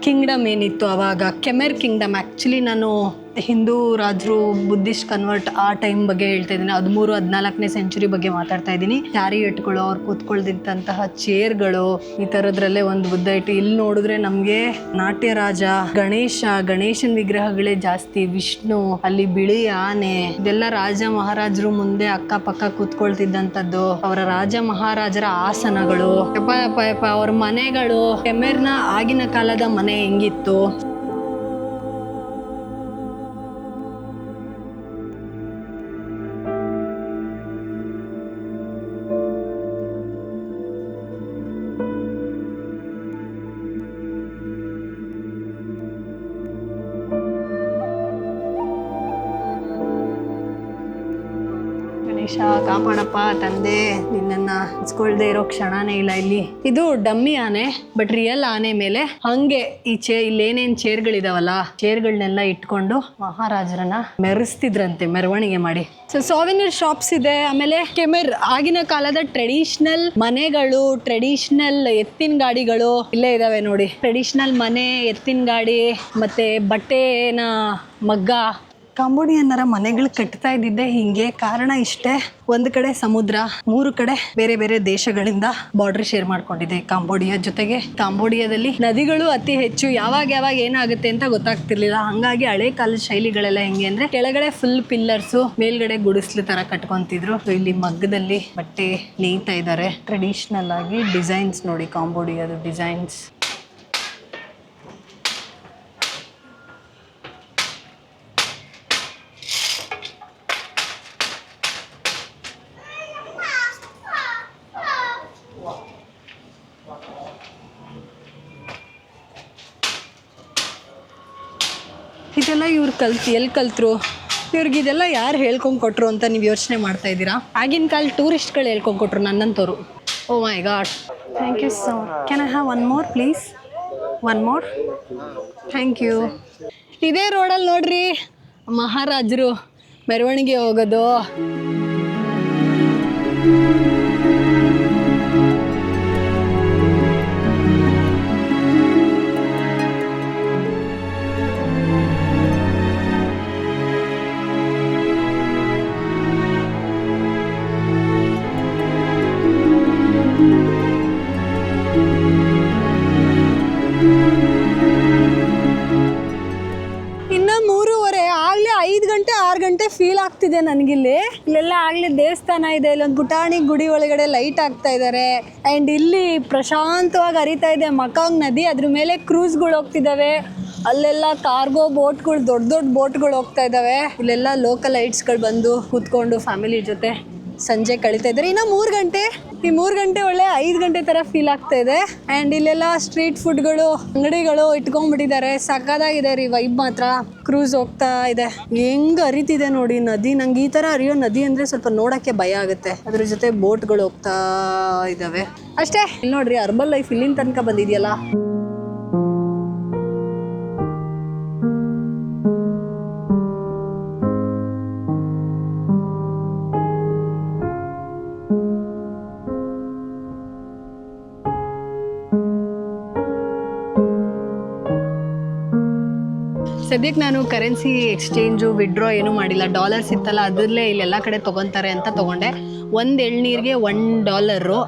ಕಿಂಗ್ಡಮ್ ಏನಿತ್ತು ಅವಾಗ ಕೆಮೆರ್ ಕಿಂಗ್ಡಮ್ ಆ್ಯಕ್ಚುಲಿ ನಾನು ಹಿಂದೂ ರಾಜರು ಬುದ್ಧಿಸ್ಟ್ ಕನ್ವರ್ಟ್ ಆ ಟೈಮ್ ಬಗ್ಗೆ ಹೇಳ್ತಾ ಇದ್ದೀನಿ. ಹದಿಮೂರು, ಹದಿನಾಲ್ಕನೇ ಸೆಂಚುರಿ ಬಗ್ಗೆ ಮಾತಾಡ್ತಾ ಇದ್ದೀನಿ. ಚಾರಿಯಟ್ಗಳು ಅವ್ರು ಕೂತ್ಕೊಳ್ದಿದ್ದಂತಹ ಚೇರ್ಗಳು, ಈ ಥರದ್ರಲ್ಲೇ ಒಂದು ಬುದ್ಧ ಇಟ್ಟು ಇಲ್ಲಿ ನೋಡಿದ್ರೆ ನಮಗೆ ನಾಟ್ಯ ರಾಜ ಗಣೇಶ, ಗಣೇಶನ್ ವಿಗ್ರಹಗಳೇ ಜಾಸ್ತಿ, ವಿಷ್ಣು, ಅಲ್ಲಿ ಬಿಳಿ ಆನೆ, ಇದೆಲ್ಲ ರಾಜ ಮಹಾರಾಜರು ಮುಂದೆ ಅಕ್ಕಪಕ್ಕ ಕೂತ್ಕೊಳ್ತಿದ್ದಂಥದ್ದು, ಅವರ ರಾಜ ಮಹಾರಾಜರ ಆಸನಗಳು. ಯಪ್ಪ ಯಪ್ಪ ಯಪ್ಪ, ಅವ್ರ ಮನೆಗಳು, ಕೆಮೆರ್ನ ಆಗಿನ ಕಾಲದ ಮನೆ ಹೆಂಗಿತ್ತು? ಗಣೇಶ ಕಾಪಾಡಪ್ಪ ತಂದೆ, ನಿನ್ನನ್ನ ಹಚ್ಕೊಳ್ದೆ ಇರೋ ಕ್ಷಣನೇ ಇಲ್ಲ ಇಲ್ಲಿ. ಇದು ಡಮ್ಮಿ ಆನೆ ಬಟ್ ರಿಯಲ್ ಆನೆ ಮೇಲೆ. ಹಂಗೆ ಈ ಚೇ, ಇಲ್ಲೇನೇನ್ ಚೇರ್ಗಳಿದಾವಲ್ಲ ಚೇರ್ಗಳನ್ನೆಲ್ಲ ಇಟ್ಕೊಂಡು ಮಹಾರಾಜರನ್ನ ಮೆರೆಸ್ತಿದ್ರಂತೆ, ಮೆರವಣಿಗೆ ಮಾಡಿ. ಸೊ ಸೋವಿನಿಯರ್ ಶಾಪ್ಸ್ ಇದೆ, ಆಮೇಲೆ ಕೆಮೆರ್, ಆಗಿನ ಕಾಲದ ಟ್ರೆಡಿಷನಲ್ ಮನೆಗಳು ಟ್ರೆಡಿಷನಲ್ ಎತ್ತಿನ ಗಾಡಿಗಳು ಇಲ್ಲೇ ಇದಾವೆ ನೋಡಿ. ಟ್ರೆಡಿಷನಲ್ ಮನೆ, ಎತ್ತಿನ ಗಾಡಿ, ಮತ್ತೆ ಬಟ್ಟೆನ ಮಗ್ಗ ಕಾಂಬೋಡಿಯನ್ನರ ಮನೆಗಳು ಕಟ್ತಾ ಇದ್ದಿದ್ದೆ ಹಿಂಗೆ ಕಾರಣ ಇಷ್ಟೇ. ಒಂದು ಕಡೆ ಸಮುದ್ರ, ಮೂರು ಕಡೆ ಬೇರೆ ಬೇರೆ ದೇಶಗಳಿಂದ ಬಾರ್ಡರ್ ಶೇರ್ ಮಾಡ್ಕೊಂಡಿದೆ ಕಾಂಬೋಡಿಯಾ ಜೊತೆಗೆ. ಕಾಂಬೋಡಿಯಾದಲ್ಲಿ ನದಿಗಳು ಅತಿ ಹೆಚ್ಚು ಯಾವಾಗ ಯಾವಾಗ ಏನಾಗುತ್ತೆ ಅಂತ ಗೊತ್ತಾಗ್ತಿರ್ಲಿಲ್ಲ. ಹಂಗಾಗಿ ಹಳೆ ಕಾಲದ ಶೈಲಿಗಳೆಲ್ಲ ಹೆಂಗೆ ಅಂದ್ರೆ ಕೆಳಗಡೆ ಫುಲ್ ಪಿಲ್ಲರ್ಸು ಮೇಲ್ಗಡೆ ಗುಡಿಸ್ಲು ತರ ಕಟ್ಕೊಂತಿದ್ರು. ಇಲ್ಲಿ ಮಗ್ಗದಲ್ಲಿ ಬಟ್ಟೆ ನೇಯ್ತಾ ಇದ್ದಾರೆ ಟ್ರೆಡಿಷನಲ್ ಆಗಿ ಡಿಸೈನ್ಸ್ ನೋಡಿ ಕಾಂಬೋಡಿಯಾದ ಡಿಸೈನ್ಸ್ ಇದೆಲ್ಲ ಇವ್ರು ಕಲ್ತು ಎಲ್ಲಿ ಕಲ್ತರು? ಇವ್ರಿಗೆ ಇದೆಲ್ಲ ಯಾರು ಹೇಳ್ಕೊಂಡು ಕೊಟ್ರು ಅಂತ ನೀವು ಯೋಚನೆ ಮಾಡ್ತಾ ಇದ್ದೀರಾ? ಆಗಿನ ಕಾಲ ಟೂರಿಸ್ಟ್ಗಳು ಹೇಳ್ಕೊಂಡು ಕೊಟ್ರು ನನ್ನಂತವರು. ಓ my God. Thank you so can I have one more please one more thank you ಇದೇ ರೋಡಲ್ಲಿ ನೋಡ್ರಿ ಮಹಾರಾಜರು ಮೆರವಣಿಗೆ ಹೋಗೋದು. ನನಗಿಲ್ಲಿ. ಇಲ್ಲೆಲ್ಲ ಆಗ್ಲಿ ದೇವಸ್ಥಾನ ಇದೆ ಇಲ್ಲೊಂದು ಪುಟಾಣಿ ಗುಡಿ ಒಳಗಡೆ ಲೈಟ್ ಆಗ್ತಾ ಇದ್ದಾರೆ ಅಂಡ್ ಇಲ್ಲಿ ಪ್ರಶಾಂತವಾಗಿ ಹರಿತಾ ಇದೆ ಮಕಾಂಗ್ ನದಿ, ಅದ್ರ ಮೇಲೆ ಕ್ರೂಸ್ಗಳು ಹೋಗ್ತಿದಾವೆ. ಅಲ್ಲೆಲ್ಲ ಕಾರ್ಗೋ ಬೋಟ್ಗಳು ದೊಡ್ಡ ದೊಡ್ಡ ಬೋಟ್ಗಳು ಹೋಗ್ತಾ ಇದಾವೆ. ಇಲ್ಲೆಲ್ಲ ಲೋಕಲ್ ಲೈಟ್ಸ್ಗಳು ಬಂದು ಕೂತ್ಕೊಂಡು ಫ್ಯಾಮಿಲಿ ಜೊತೆ. ಸಂಜೆ ಕಳೀತಾ ಇದ್ದಾರೆ. ಇನ್ನು ಮೂರು ಗಂಟೆ, ಈ ಮೂರು ಗಂಟೆ ಒಳ್ಳೆ ಐದು ಗಂಟೆ ಥರ ಫೀಲ್ ಆಗ್ತಾ ಇದೆ. ಆ್ಯಂಡ್ ಇಲ್ಲೆಲ್ಲ ಸ್ಟ್ರೀಟ್ ಫುಡ್ಗಳು ಅಂಗಡಿಗಳು ಇಟ್ಕೊಂಡ್ಬಿಟ್ಟಿದ್ದಾರೆ. ಸಕ್ಕದಾಗಿದೆ ರೀ ವೈಬ್ ಮಾತ್ರ. ಕ್ರೂಸ್ ಹೋಗ್ತಾ ಇದೆ. ಹೆಂಗ್ ಅರಿತಿದೆ ನೋಡಿ ನದಿ. ನಂಗೆ ಈ ಥರ ಅರಿಯೋ ನದಿ ಅಂದರೆ ಸ್ವಲ್ಪ ನೋಡೋಕ್ಕೆ ಭಯ ಆಗುತ್ತೆ. ಅದ್ರ ಜೊತೆ ಬೋಟ್ಗಳು ಹೋಗ್ತಾ ಇದ್ದಾವೆ ಅಷ್ಟೇ. ಇಲ್ಲಿ ನೋಡ್ರಿ ಅರ್ಬಲ್ ಲೈಫ್ ಇಲ್ಲಿನ ತನಕ ಬಂದಿದೆಯಲ್ಲ. ಸದ್ಯಕ್ಕೆ ನಾನು ಕರೆನ್ಸಿ ಎಕ್ಸ್ಚೇಂಜು ವಿಡ್ರಾ ಏನೂ ಮಾಡಿಲ್ಲ. ಡಾಲರ್ಸ್ ಇತ್ತಲ್ಲ, ಅದರಲ್ಲೇ ಇಲ್ಲೆಲ್ಲ ಕಡೆ ತೊಗೊತಾರೆ ಅಂತ ತೊಗೊಂಡೆ. ಒಂದು ಎಳ್ನೀರಿಗೆ ಒನ್ ಡಾಲರು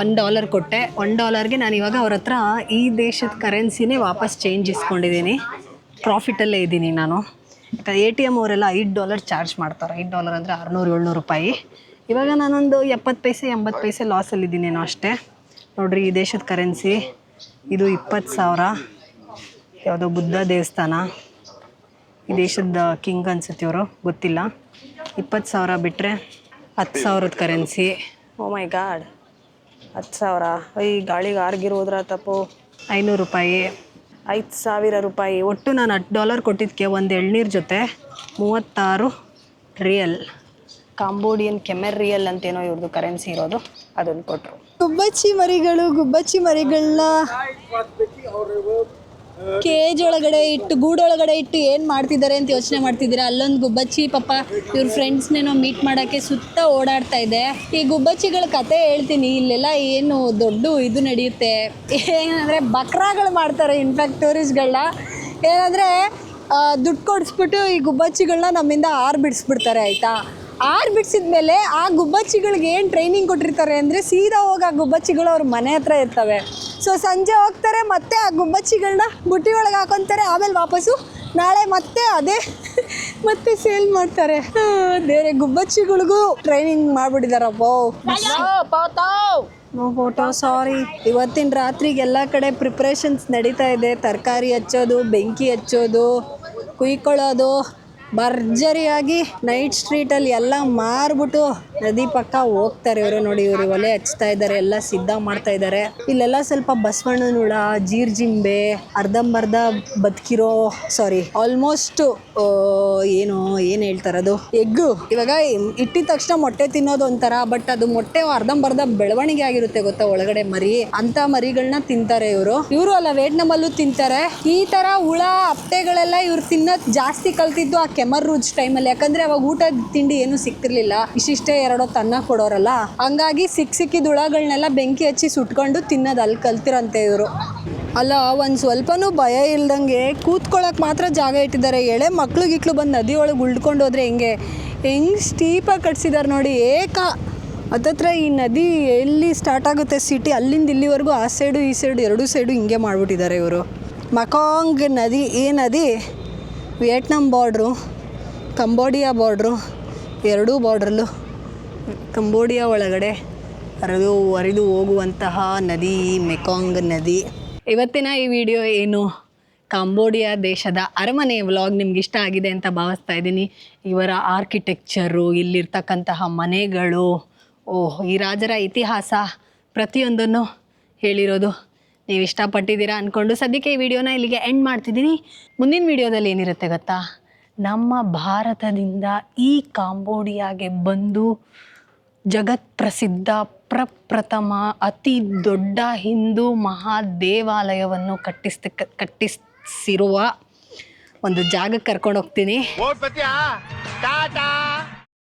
ಒನ್ ಡಾಲರ್ ಕೊಟ್ಟೆ. ಒನ್ ಡಾಲರ್ಗೆ ನಾನು ಇವಾಗ ಅವ್ರ ಹತ್ರ ಈ ದೇಶದ ಕರೆನ್ಸಿನೇ ವಾಪಸ್ ಚೇಂಜ್ ಇಸ್ಕೊಂಡಿದ್ದೀನಿ. ಪ್ರಾಫಿಟಲ್ಲೇ ಇದ್ದೀನಿ ನಾನು. ಎ ಟಿ ಎಂ ಅವರೆಲ್ಲ ಐದು ಡಾಲರ್ ಚಾರ್ಜ್ ಮಾಡ್ತಾರೆ. ಐದು ಡಾಲರ್ ಅಂದರೆ ಆರುನೂರು, ಏಳ್ನೂರು ರೂಪಾಯಿ. ಇವಾಗ ನಾನೊಂದು ಎಪ್ಪತ್ತು ಪೈಸೆ, ಎಂಬತ್ತು ಪೈಸೆ ಲಾಸಲ್ಲಿದ್ದೀನೇನೋ ಅಷ್ಟೇ. ನೋಡಿರಿ, ಈ ದೇಶದ ಕರೆನ್ಸಿ ಇದು ಇಪ್ಪತ್ತು ಸಾವಿರ. ಯಾವುದೋ ಬುದ್ಧ ದೇವಸ್ಥಾನ. ಈ ದೇಶದ ಕಿಂಗ್ ಅನ್ಸುತ್ತೆ ಇವರು ಗೊತ್ತಿಲ್ಲ. ಇಪ್ಪತ್ತು ಸಾವಿರ ಬಿಟ್ಟರೆ ಹತ್ತು ಸಾವಿರದ ಕರೆನ್ಸಿ. ಓ ಮೈ ಗಾಡ್ ಹತ್ತು ಸಾವಿರ. ಈ ಗಾಳಿಗೆ ಆರ್ಗಿರೋದ್ರ ತಪ್ಪು. ಐನೂರು ರೂಪಾಯಿ. ಐದು ಸಾವಿರ ರೂಪಾಯಿ. ಒಟ್ಟು ನಾನು ಹತ್ತು ಡಾಲರ್ ಕೊಟ್ಟಿದ್ದಕ್ಕೆ ಒಂದು ಎಳ್ನೀರು ಜೊತೆ ಮೂವತ್ತಾರು ರಿಯಲ್. ಕಾಂಬೋಡಿಯನ್ ಕೆಮೆರ್ ರಿಯಲ್ ಅಂತೇನೋ ಇವ್ರದ್ದು ಕರೆನ್ಸಿ ಇರೋದು. ಅದನ್ನು ಕೊಟ್ಟರು ಗುಬ್ಬಚ್ಚಿ ಮರಿಗಳು ಗುಬ್ಬಚ್ಚಿ ಮರಿಗಳನ್ನ ಕೇಜ್ ಒಳಗಡೆ ಇಟ್ಟು ಗೂಡೊಳಗಡೆ ಇಟ್ಟು ಏನು ಮಾಡ್ತಿದ್ದಾರೆ ಅಂತ ಯೋಚನೆ ಮಾಡ್ತಿದ್ದೀರಾ? ಅಲ್ಲೊಂದು ಗುಬ್ಬಚ್ಚಿ, ಪಾಪ ಇವ್ರ ಫ್ರೆಂಡ್ಸ್ನೇನೋ ಮೀಟ್ ಮಾಡೋಕ್ಕೆ ಸುತ್ತ ಓಡಾಡ್ತಾ ಇದೆ. ಈ ಗುಬ್ಬಚ್ಚಿಗಳ ಕತೆ ಹೇಳ್ತೀನಿ. ಇಲ್ಲೆಲ್ಲ ಏನು ದೊಡ್ಡ ಇದು ನಡೆಯುತ್ತೆ. ಏನಂದರೆ ಬಕ್ರಾಗಳು ಮಾಡ್ತಾರೆ ಇನ್ಫ್ಯಾಕ್ಟ್ ಟೂರಿಸ್ಟ್ಗಳನ್ನ ಏನಂದರೆ ದುಡ್ಡು ಕೊಡಿಸ್ಬಿಟ್ಟು ಈ ಗುಬ್ಬಚ್ಚಿಗಳನ್ನ ನಮ್ಮಿಂದ ಆರು ಬಿಡಿಸ್ಬಿಡ್ತಾರೆ, ಆಯಿತಾ? ಆರು ಬಿಡಿಸಿದ್ಮೇಲೆ ಆ ಗುಬ್ಬಚ್ಚಿಗಳಿಗೆ ಏನು ಟ್ರೈನಿಂಗ್ ಕೊಟ್ಟಿರ್ತಾರೆ ಅಂದರೆ ಸೀದಾ ಹೋಗಿ ಆ ಗುಬ್ಬಚ್ಚಿಗಳು ಅವ್ರ ಮನೆ ಹತ್ರ ಇರ್ತವೆ. ಸೊ ಸಂಜೆ ಹೋಗ್ತಾರೆ, ಮತ್ತೆ ಆ ಗುಬ್ಬಚ್ಚಿಗಳನ್ನ ಬುಟ್ಟಿ ಒಳಗೆ ಹಾಕೊತಾರೆ, ಆಮೇಲೆ ವಾಪಸ್ಸು ನಾಳೆ ಮತ್ತೆ ಅದೇ ಮತ್ತೆ ಸೇಲ್ ಮಾಡ್ತಾರೆ. ಬೇರೆ ಗುಬ್ಬಚ್ಚಿಗಳಿಗೂ ಟ್ರೈನಿಂಗ್ ಮಾಡ್ಬಿಟ್ಟಿದಾರಪ್ಪ. ನೋ ಫೋಟೋ ಸಾರಿ ಇವತ್ತಿನ ರಾತ್ರಿಗೆ ಎಲ್ಲ ಕಡೆ ಪ್ರಿಪ್ರೇಷನ್ಸ್ ನಡೀತಾ ಇದೆ. ತರಕಾರಿ ಹಚ್ಚೋದು, ಬೆಂಕಿ ಹಚ್ಚೋದು, ಕುಯ್ಕೊಳ್ಳೋದು. ಭರ್ಜರಿಯಾಗಿ ನೈಟ್ ಸ್ಟ್ರೀಟಲ್ಲಿ ಎಲ್ಲ ಮಾರ್ಬಿಟ್ಟು ನದಿ ಪಕ್ಕ ಹೋಗ್ತಾರೆ ಇವರು ನೋಡಿ, ಇವರು ಒಲೆ ಹಚ್ತಾ ಇದ್ದಾರೆ, ಎಲ್ಲ ಸಿದ್ಧ ಮಾಡ್ತಾ ಇದ್ದಾರೆ. ಇಲ್ಲೆಲ್ಲ ಸ್ವಲ್ಪ ಬಸವಣ್ಣನ ಹುಳ ಜೀರ್ಜಿಂಬೆ, ಅರ್ಧಂಬರ್ಧ ಬದುಕಿರೋ ಸಾರಿ ಆಲ್ಮೋಸ್ಟ್ ಏನು ಏನು ಹೇಳ್ತಾರದು ಎಗ್ಗು. ಇವಾಗ ಇಟ್ಟಿದ ತಕ್ಷಣ ಮೊಟ್ಟೆ ತಿನ್ನೋದು ಒಂಥರ ಬಟ್ ಅದು ಮೊಟ್ಟೆ ಅರ್ಧಂಬರ್ಧ ಬೆಳವಣಿಗೆ ಆಗಿರುತ್ತೆ ಗೊತ್ತಾ ಒಳಗಡೆ ಮರಿ? ಅಂತ ಮರಿಗಳನ್ನ ತಿಂತಾರೆ ಇವರು. ಇವರು ಅಲ್ಲ ವಿಯೆಟ್ನಾಮಲ್ಲೂ ತಿಂತಾರೆ. ಈ ತರ ಹುಳ ಅಪ್ಪೆಗಳೆಲ್ಲ ಇವ್ರು ತಿನ್ನೋದ್ ಜಾಸ್ತಿ ಕಲ್ತಿದ್ದು ಆ ಕೆಮರ್ ರೂಜ್ ಟೈಮಲ್ಲಿ ಯಾಕಂದ್ರೆ ಅವಾಗ ಊಟ ತಿಂಡಿ ಏನು ಸಿಕ್ತಿರ್ಲಿಲ್ಲ ಇಷ್ಟಿಷ್ಟೇ ಎರಡೋ ತನ್ನ ಕೊಡೋರಲ್ಲ. ಹಂಗಾಗಿ ಸಿಕ್ ಸಿಕ್ಕಿದ ಹುಳಗಳನ್ನೆಲ್ಲ ಬೆಂಕಿ ಹಚ್ಚಿ ಸುಟ್ಕೊಂಡು ತಿನ್ನೋದು ಅಲ್ಲಿ ಕಲ್ತಿರಂತೆ ಇವರು. ಅಲ್ಲ, ಒಂದು ಸ್ವಲ್ಪನೂ ಭಯ ಇಲ್ದಂಗೆ ಕೂತ್ಕೊಳ್ಳೋಕೆ ಮಾತ್ರ ಜಾಗ ಇಟ್ಟಿದ್ದಾರೆ. ಎಳೆ ಮಕ್ಳು ಗಿಕ್ಳು ಬಂದು ನದಿ ಒಳಗೆ ಉಳ್ಕೊಂಡು ಹೋದ್ರೆ ಹೆಂಗೆ? ಹೆಂಗೆ ಸ್ಟೀಪಾಗಿ ಕಟ್ಸಿದ್ದಾರೆ ನೋಡಿ, ಏಕ. ಹತ್ತತ್ರ ಈ ನದಿ ಎಲ್ಲಿ ಸ್ಟಾರ್ಟ್ ಆಗುತ್ತೆ ಸಿಟಿ ಅಲ್ಲಿಂದ ಇಲ್ಲಿವರೆಗೂ ಆ ಸೈಡು ಈ ಸೈಡು ಎರಡೂ ಸೈಡು ಹಿಂಗೆ ಮಾಡಿಬಿಟ್ಟಿದ್ದಾರೆ ಇವರು. ಮಕಾಂಗ್ ನದಿ, ಈ ನದಿ, ವಿಯೆಟ್ನಾಂ ಬಾರ್ಡ್ರು ಕಂಬೋಡಿಯಾ ಬಾರ್ಡ್ರು ಎರಡೂ ಬಾರ್ಡ್ರಲ್ಲು ಕಂಬೋಡಿಯಾ ಒಳಗಡೆ ಹರಿದು ಹರಿದು ಹೋಗುವಂತಹ ನದಿ ಮೆಕಾಂಗ್ ನದಿ. ಇವತ್ತಿನ ಈ ವಿಡಿಯೋ ಏನು? ಕಾಂಬೋಡಿಯಾ ದೇಶದ ಅರಮನೆ ವ್ಲಾಗ್ ನಿಮ್ಗೆ ಇಷ್ಟ ಆಗಿದೆ ಅಂತ ಭಾವಿಸ್ತಾ ಇದ್ದೀನಿ. ಇವರ ಆರ್ಕಿಟೆಕ್ಚರು ಇಲ್ಲಿರ್ತಕ್ಕಂತಹ ಮನೆಗಳು, ಓಹ್, ಈ ರಾಜರ ಇತಿಹಾಸ ಪ್ರತಿಯೊಂದನ್ನು ಹೇಳಿರೋದು. ನೀವು ಇಷ್ಟಪಟ್ಟಿದ್ದೀರಾ ಅಂದ್ಕೊಂಡು ಸದ್ಯಕ್ಕೆ ಈ ವಿಡಿಯೋನ ಇಲ್ಲಿಗೆ ಎಂಡ್ ಮಾಡ್ತಿದ್ದೀನಿ. ಮುಂದಿನ ವಿಡಿಯೋದಲ್ಲಿ ಏನಿರುತ್ತೆ ಗೊತ್ತಾ? ನಮ್ಮ ಭಾರತದಿಂದ ಈ ಕಾಂಬೋಡಿಯಾಗೆ ಬಂದು ಜಗತ್ ಪ್ರಸಿದ್ಧ ಪ್ರಪ್ರಥಮ ಅತಿ ದೊಡ್ಡ ಹಿಂದೂ ಮಹಾದೇವಾಲಯವನ್ನು ಕಟ್ಟಿಸ್ ಕಟ್ಟಿಸಿರುವ ಒಂದು ಜಾಗಕ್ಕೆ ಕರ್ಕೊಂಡು ಹೋಗ್ತೀನಿ.